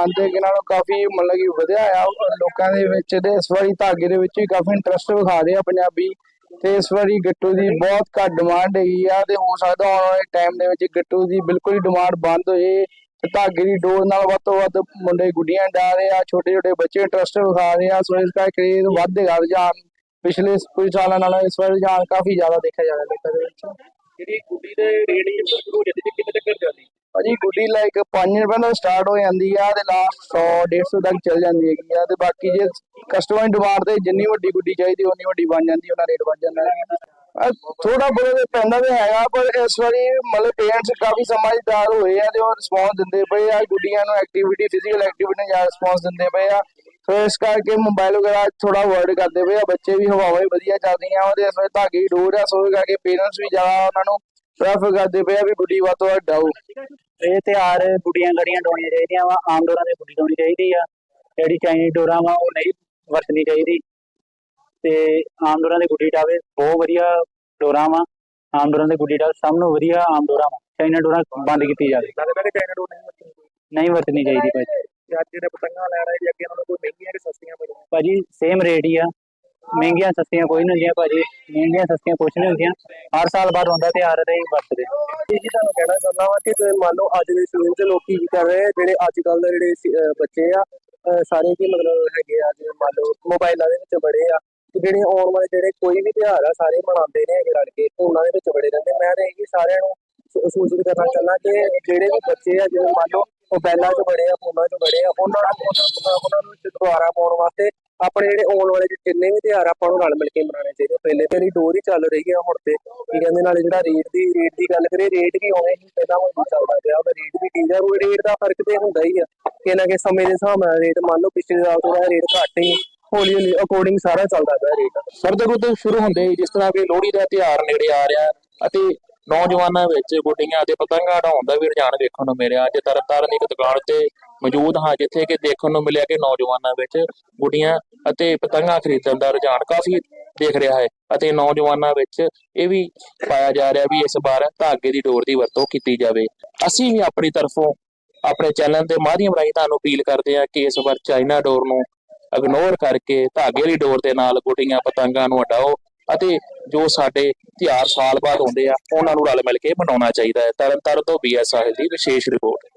ਰੁਝਾਨ ਦੇ ਅੱਗੇ ਕਾਫੀ ਮਤਲਬ ਕਿ ਵਧਿਆ ਆ। ਲੋਕਾਂ ਦੇ ਵਿੱਚ ਤੇ ਇਸ ਵਾਰੀ ਧਾਗੇ ਦੇ ਵਿੱਚ ਵੀ ਕਾਫੀ ਇੰਟਰਸਟ ਵਿਖਾ ਰਹੇ ਆ ਪੰਜਾਬੀ। ਤੇ ਇਸ ਵਾਰੀ ਗੱਟੂ ਦੀ ਬਹੁਤ ਘੱਟ ਡਿਮਾਂਡ ਹੈਗੀ ਆ ਤੇ ਹੋ ਸਕਦਾ ਆਉਣ ਵਾਲੇ ਟਾਈਮ ਦੇ ਵਿੱਚ ਗੱਟੂ ਦੀ ਬਿਲਕੁਲ ਹੀ ਡਿਮਾਂਡ ਬੰਦ ਹੋ ਜੇ ਤੇ ਧਾਗੇ ਦੀ ਡੋਰ ਨਾਲ ਵੱਧ ਤੋਂ ਵੱਧ ਮੁੰਡੇ ਗੁੱਡੀਆਂ ਡਾ ਰਹੇ ਆ ਛੋਟੇ ਛੋਟੇ ਬੱਚੇ ਇੰਟਰਸਟ ਵਿਖਾ ਰਹੇ ਆ। ਸੋ ਇਸ ਕਰਕੇ ਕਰੇਜ਼ ਵੱਧੇਗਾ ਰੁਝਾਨ। ਪਿਛਲੇ ਕੁਝ ਸਾਲਾਂ ਨਾਲੋਂ ਇਸ ਵਾਰ ਰੁਝਾਨ ਕਾਫੀ ਜ਼ਿਆਦਾ ਦੇਖਿਆ ਜਾ ਰਿਹਾ ਲੋਕਾਂ ਦੇ ਵਿੱਚ। ਜਿਹੜੀ ਗੁੱਡੀ ਦੇ ਰੇਟ ਸ਼ੁਰੂ ਹੋ ਜਾਂਦੀ ਗੁੱਡੀ ਲਾਈਕ 5 ਰੁਪਏ ਤੋਂ ਸਟਾਰਟ ਹੋ ਜਾਂਦੀ ਆ ਤੇ ਲਾਸਟ 100 150 ਤੱਕ ਚੱਲ ਜਾਂਦੀ ਹੈਗੀ ਆ ਤੇ ਬਾਕੀ ਜੇ ਕਸਟਮਰ ਡਿਮਾਂਡ ਤੇ ਜਿੰਨੀ ਵੱਡੀ ਗੁੱਡੀ ਚਾਹੀਦੀ ਉਨੀ ਵੱਡੀ ਬਣ ਜਾਂਦੀ ਉਹਨਾਂ ਰੇਟ ਵੱਧ ਜਾਂਦਾ। ਥੋੜਾ ਬੜਾ ਪੈਂਦਾ ਤੇ ਹੈਗਾ, ਪਰ ਇਸ ਵਾਰੀ ਮਤਲਬ ਪੇਰੈਂਟਸ ਕਾਫੀ ਸਮਝਦਾਰ ਹੋਏ ਆ ਤੇ ਉਹ ਰਿਸਪੌਂਸ ਦਿੰਦੇ ਪਏ ਆ ਗੁੱਡੀਆਂ ਨੂੰ ਐਕਟੀਵਿਟੀ ਫਿਜ਼ੀਕਲ ਐਕਟੀਵਿਟੀ ਨੂੰ ਜ਼ਿਆਦਾ ਰਿਸਪੌਂਸ ਦਿੰਦੇ ਪਏ ਆ। ਸੋ ਇਸ ਕਰਕੇ ਮੋਬਾਈਲ ਵਗੈਰਾ ਥੋੜਾ ਵਰਡ ਕਰਦੇ ਪਏ ਆ, ਬੱਚੇ ਵੀ ਹਵਾਵਾਂ ਵਧੀਆ ਚੱਲਦੀਆਂ ਉਹਦੇ ਇਸ ਵੇਲੇ ਧਾਗੇ ਡੋਰ ਆ, ਸੋ ਕਰਕੇ ਪੇਰੈਂਟਸ ਵੀ ਜ਼ਿਆਦਾ ਉਹਨਾਂ ਨੂੰ ਪ੍ਰੈਫਰ ਕਰਦੇ ਪਏ ਆ ਵੀ ਗੁੱਡੀ ਵੱਧ ਤੋਂ ਵੱਧ ਡਾਓ ਇਹ ਤਿਉਹਾਰ ਗੁੱਡੀਆਂ ਗੜੀਆਂ ਡਾਉਣੀਆਂ ਚਾਹੀਦੀਆਂ ਵਾ ਆਮ ਡੋਰਾਂ ਦੇ ਗੁੱਡੀ ਡਾਉਣੀ ਚਾਹੀਦੀ ਆ। ਜਿਹੜੀ ਚਾਈਨੀਜ਼ ਡੋਰਾਂ ਵਾ ਉਹ ਨਹੀਂ ਵਰਤਣੀ ਚਾਹੀਦੀ। ਤੇ ਆਮ ਡੋਰਾਂ ਦੇ ਗੁੱਡੀ ਡਾਵੇ ਬਹੁਤ ਵਧੀਆ ਡੋਰਾਂ ਵਾ। ਆਮ ਡੋਰਾਂ ਦੇ ਗੁੱਡੀ ਡਾਵੇ ਸਭ ਨੂੰ ਵਧੀਆ ਆਮ ਡੋਰਾਂ ਵਾ। ਚਾਈਨਾ ਡੋਰਾਂ ਬੰਦ ਕੀਤੀ ਜਾਵੇ ਲੱਗਦਾ ਕਿ ਚਾਈਨਾ ਡੋਰ ਨਹੀਂ ਵਰਤਣੀ ਕੋਈ। ਨਹੀਂ ਵਰਤਣੀ ਚਾਹੀਦੀ ਭਾਜੀ। ਤੇ ਅੱਜ ਜਿਹੜੇ ਪਤੰਗਾਂ ਲੈ ਰਹੇ ਜੀ ਅੱਗੇ ਉਹਨਾਂ ਨੂੰ ਕੋਈ ਮਹਿੰਗੀਆਂ ਕਿ ਸਸਤੀਆਂ ਮਿਲਦੀਆਂ ਭਾਜੀ ਸੇਮ ਰੇਟ ਹੀ ਆ। ਮਹਿੰਗੀਆਂ ਸਸਤੀਆਂ ਕੋਈ ਨਹੀਂ ਹੁੰਦੀਆਂ ਭਾਜੀ ਮਹਿੰਗੀਆਂ ਸਸਤੀਆਂ ਕੁਛ ਨਹੀਂ ਹੁੰਦੀਆਂ ਹਰ ਸਾਲ ਬਾਅਦ ਹੁੰਦਾ ਤਿਉਹਾਰ ਤੇ ਹੀ ਵਰਤਦੇ ਆ। ਇਹ ਜੀ ਤੁਹਾਨੂੰ ਕਹਿਣਾ ਚਾਹੁੰਦਾ ਵਾਂ ਕਿ ਜੇ ਮੰਨ ਲਓ ਅੱਜ ਦੇ ਸਮੇਂ 'ਚ ਲੋਕੀ ਕੀ ਕਰ ਰਹੇ ਆ, ਜਿਹੜੇ ਅੱਜ ਕੱਲ ਦੇ ਜਿਹੜੇ ਸ- ਅਹ ਬੱਚੇ ਆ ਅਹ ਸਾਰੇ ਕੀ ਮਤਲਬ ਹੈਗੇ ਆ ਜਿਵੇਂ ਮੰਨ ਲਓ ਮੋਬਾਈਲਾਂ ਦੇ ਵਿੱਚ ਬੜੇ ਆ ਤੇ ਜਿਹੜੇ ਆਉਣ ਵਾਲੇ ਜਿਹੜੇ ਕੋਈ ਵੀ ਤਿਉਹਾਰ ਆ ਸਾਰੇ ਮਨਾਉਂਦੇ ਨੇ ਹੈਗੇ ਰਲ ਕੇ ਉਹਨਾਂ ਦੇ ਵਿੱਚ ਬੜੇ ਰਹਿੰਦੇ ਮੈਂ ਤਾਂ ਇਹੀ ਸਾਰਿਆਂ ਨੂੰ ਸੂ- ਸੂਚਿਤ ਕਰਨਾ ਚਾਹੁੰਦਾ ਕਿ ਜਿਹੜੇ ਵੀ ਬੱਚੇ ਆ ਜਿਵੇਂ ਮੰਨ ਲਓ ਮੋਬਾਈਲਾਂ 'ਚ ਬੜੇ ਆ ਫੋਨਾਂ 'ਚ ਬੜੇ ਆ ਉਹਨਾਂ ਨੂੰ ਉਹਨਾਂ- ਉਹਨਾਂ ਨੂੰ ਦੁਆਰਾ ਪਾਉਣ ਵਾਸਤੇ ਆਪਣੇ ਜਿਹੜੇ ਆਉਣ ਵਾਲੇ ਜਿੰਨੇ ਵੀ ਤਿਉਹਾਰ ਆਪਾਂ ਨੂੰ ਰਲ ਮਿਲ ਕੇ ਮਨਾਉਣੇ ਚਾਹੀਦੇ ਪਹਿਲੇ ਤੇਰੀ ਡੋਰ ਹੀ ਚੱਲ ਰਹੀ ਆ ਹੁਣ ਤੇ। ਕੀ ਕਹਿੰਦੇ ਨਾਲੇ ਜਿਹੜਾ ਰੇਟ ਦੀ ਰੇਟ ਦੀ ਗੱਲ ਕਰੀਏ ਰੇਟ ਵੀ ਉਵੇਂ ਹੀ ਪਹਿਲਾਂ ਵਾਂਗੂ ਚੱਲਦਾ ਪਿਆ? ਉਹਦਾ ਰੇਟ ਵੀ ਠੀਕ ਆ ਉਹ ਰੇਟ ਦਾ ਫ਼ਰਕ ਤੇ ਹੁੰਦਾ ਹੀ ਆ। ਕਿ ਨਾ ਕਿ ਸਮੇਂ ਦੇ ਹਿਸਾਬ ਨਾਲ ਰੇਟ ਮੰਨ ਲਓ ਪਿਛਲੇ ਸਾਲ ਤੋਂ ਰੇਟ ਘੱਟ ਹੀ, ਹੌਲੀ ਹੌਲੀ ਅਕੋਰਡਿੰਗ ਸਾਰਾ ਚੱਲਦਾ ਪਿਆ ਰੇਟ ਸਰਦ ਰੁੱਤ ਸ਼ੁਰੂ ਹੁੰਦੇ ਹੀ ਜਿਸ ਤਰ੍ਹਾਂ ਕਿ ਲੋਹੜੀ ਦਾ ਤਿਉਹਾਰ ਨੇੜੇ ਆ ਰਿਹਾ, ਅਤੇ ਨੌਜਵਾਨਾਂ ਵਿੱਚ ਗੁੱਡੀਆਂ ਅਤੇ ਪਤੰਗਾਂ ਉਡਾਉਣ ਦਾ ਵੀ ਰੁਝਾਨ ਵੇਖਣ ਨੂੰ ਮਿਲਿਆ। ਅੱਜ ਤਰਨਤਾਰਨ ਇੱਕ ਦੁਕਾਨ ਤੇ ਮੌਜੂਦ ਹਾਂ, ਜਿੱਥੇ ਕਿ ਦੇਖਣ ਨੂੰ ਮਿਲਿਆ ਕਿ ਨੌਜਵਾਨਾਂ ਵਿੱਚ ਗੁੱਡੀਆਂ ਅਤੇ ਪਤੰਗਾਂ ਖਰੀਦਣ ਦਾ ਰੁਝਾਨ ਕਾਫੀ ਦੇਖ ਰਿਹਾ ਹੈ ਅਤੇ ਨੌਜਵਾਨਾਂ ਵਿੱਚ ਇਹ ਵੀ ਪਾਇਆ ਜਾ ਰਿਹਾ ਵੀ ਇਸ ਵਾਰ ਧਾਗੇ ਦੀ ਡੋਰ ਦੀ ਵਰਤੋਂ ਕੀਤੀ ਜਾਵੇ। ਅਸੀਂ ਵੀ ਆਪਣੀ ਤਰਫੋਂ ਆਪਣੇ ਚੈਨਲ ਦੇ ਮਾਧਿਅਮ ਰਾਹੀਂ ਤੁਹਾਨੂੰ ਅਪੀਲ ਕਰਦੇ ਹਾਂ ਕਿ ਇਸ ਵਾਰ ਚਾਈਨਾ ਡੋਰ ਨੂੰ ਇਗਨੋਰ ਕਰਕੇ ਧਾਗੇ ਦੀ ਡੋਰ ਦੇ ਨਾਲ ਗੁੱਡੀਆਂ, ਪਤੰਗਾਂ ਨੂੰ ਹਟਾਓ ਅਤੇ ਜੋ ਸਾਡੇ ਤਿਉਹਾਰ ਸਾਲ ਬਾਅਦ ਆਉਂਦੇ ਆ, ਉਹਨਾਂ ਨੂੰ ਰਲ ਮਿਲ ਕੇ ਮਨਾਉਣਾ ਚਾਹੀਦਾ ਹੈ। ਤਰਨ ਤਾਰਨ ਤੋਂ ਬੀਐਸ ਸਾਹਿਲ ਦੀ ਵਿਸ਼ੇਸ਼ ਰਿਪੋਰਟ।